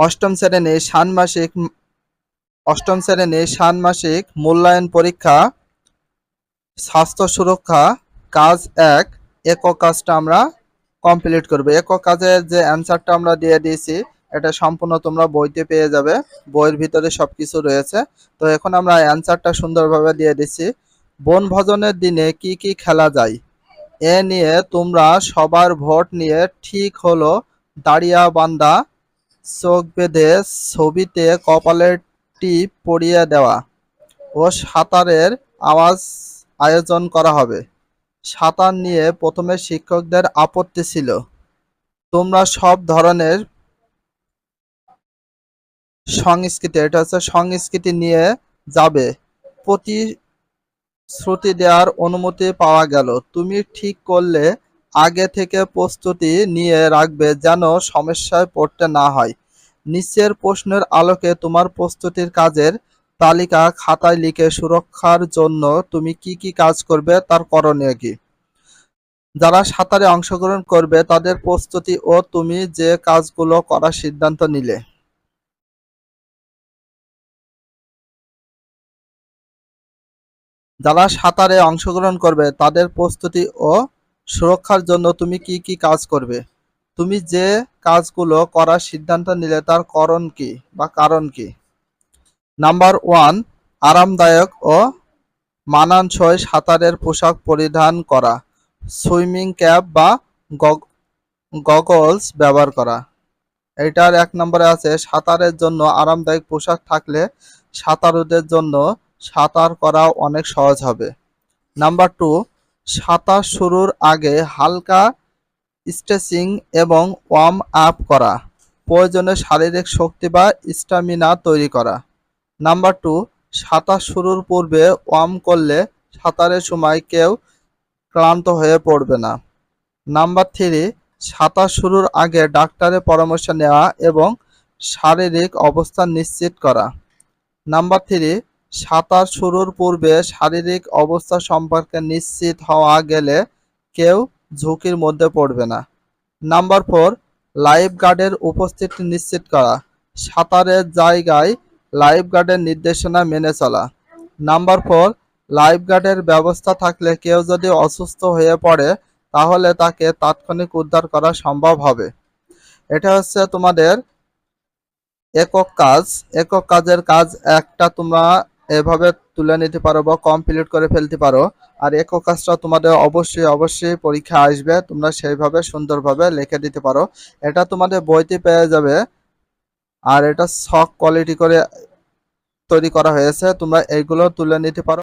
অষ্টম শ্রেণি ষান্মাসিক অষ্টম শ্রেণি ষান্মাসিক মূল্যায়ন পরীক্ষা, স্বাস্থ্য সুরক্ষা, কাজ এক, একক কাজটা আমরা কমপ্লিট করব। একক কাজের যে অ্যান্সারটা আমরা দিয়ে দিয়েছি, এটা সম্পূর্ণ তোমরা বইতে পেয়ে যাবে। বইয়ের ভিতরে সবকিছু রয়েছে। তো এখন আমরা অ্যান্সারটা সুন্দরভাবে দিয়ে দিচ্ছি। বনভোজনের দিনে কি কি খেলা যায়? এ নিয়ে তোমরা সবার ভোট নিয়ে ঠিক হলো দাঁড়িয়া বান্দা চোখ বেঁধে ছবিতে কপালের টিপ পরিয়ে দেওয়া ও সাঁতারের আওয়াজ আয়োজন করা হবে। সাঁতার নিয়ে প্রথমে শিক্ষকদের আপত্তি ছিল। তোমরা সব ধরনের সংস্কৃতি, এটা হচ্ছে সংস্কৃতি নিয়ে যাবে। প্রতিশ্রুতি দেওয়ার অনুমতি পাওয়া গেল। তুমি ঠিক করলে আগে থেকে প্রস্তুতি নিয়ে রাখবে যেন সমস্যায় পড়তে না হয়। নিচের প্রশ্নের আলোকে তোমার প্রস্তুতির কাজের তালিকা খাতায় লিখে সুরক্ষার জন্য তুমি কি কি কাজ করবে তার করণীয় কি? যারা সাঁতারে অংশগ্রহণ করবে, তাদের প্রস্তুতি ও তুমি যে কাজগুলো করার সিদ্ধান্ত নিলে। যারা সাঁতারে অংশগ্রহণ করবে, তাদের প্রস্তুতি ও সুরক্ষার জন্য তুমি কি কি কাজ করবে? তুমি যে কাজগুলো করার সিদ্ধান্ত নিলে তার করণ কি বা কারণ কি? নাম্বার ওয়ান, আরামদায়ক ও মানানসই সাঁতারের পোশাক পরিধান করা। সুইমিং ক্যাপ বা গগলস ব্যবহার করা। এটার এক নম্বরে আছে, সাঁতারের জন্য আরামদায়ক পোশাক থাকলে সাঁতারুদের জন্য সাঁতার করা অনেক সহজ হবে। নাম্বার টু সাঁতার শুরুর আগে হালকা স্ট্রেচিং এবং ওয়ার্ম আপ করা। প্রয়োজনে শারীরিক শক্তি বা স্টামিনা তৈরি করা। নাম্বার টু সাঁতার শুরুর পূর্বে ওয়ার্ম করলে সাঁতারের সময় কেউ ক্লান্ত হয়ে পড়বে না। নাম্বার থ্রি সাঁতার শুরুর আগে ডাক্তারের পরামর্শ নেওয়া এবং শারীরিক অবস্থা নিশ্চিত করা। নাম্বার থ্রি সাঁতার শুরুর পূর্বে শারীরিক অবস্থা সম্পর্কে নিশ্চিত হওয়া গেলে কেউ ঝুঁকির মধ্যে পড়বে না। নাম্বার ফোর, লাইফ গার্ডের উপস্থিতি নিশ্চিত করা। সাঁতারের জায়গায় লাইফ গার্ডের নির্দেশনা মেনে চলা। নাম্বার ফোর, লাইফ গার্ডের ব্যবস্থা থাকলে কেউ যদি অসুস্থ হয়ে পড়ে, তাহলে তাকে তাৎক্ষণিক উদ্ধার করা সম্ভব হবে। এটা হচ্ছে তোমাদের একক কাজ। একক কাজের কাজ একটা তোমরা এভাবে তুলে নিতে পারো বা কমপ্লিট করে ফেলতে পারো। আর একক কাজটা তোমাদের অবশ্যই অবশ্যই পরীক্ষা আসবে। তোমরা সেইভাবে সুন্দরভাবে লিখে দিতে পারো। এটা তোমাদের বইতে পেয়ে যাবে। আর এটা শখ কোয়ালিটি করে তৈরি করা হয়েছে। তোমরা এইগুলো তুলে নিতে পারো।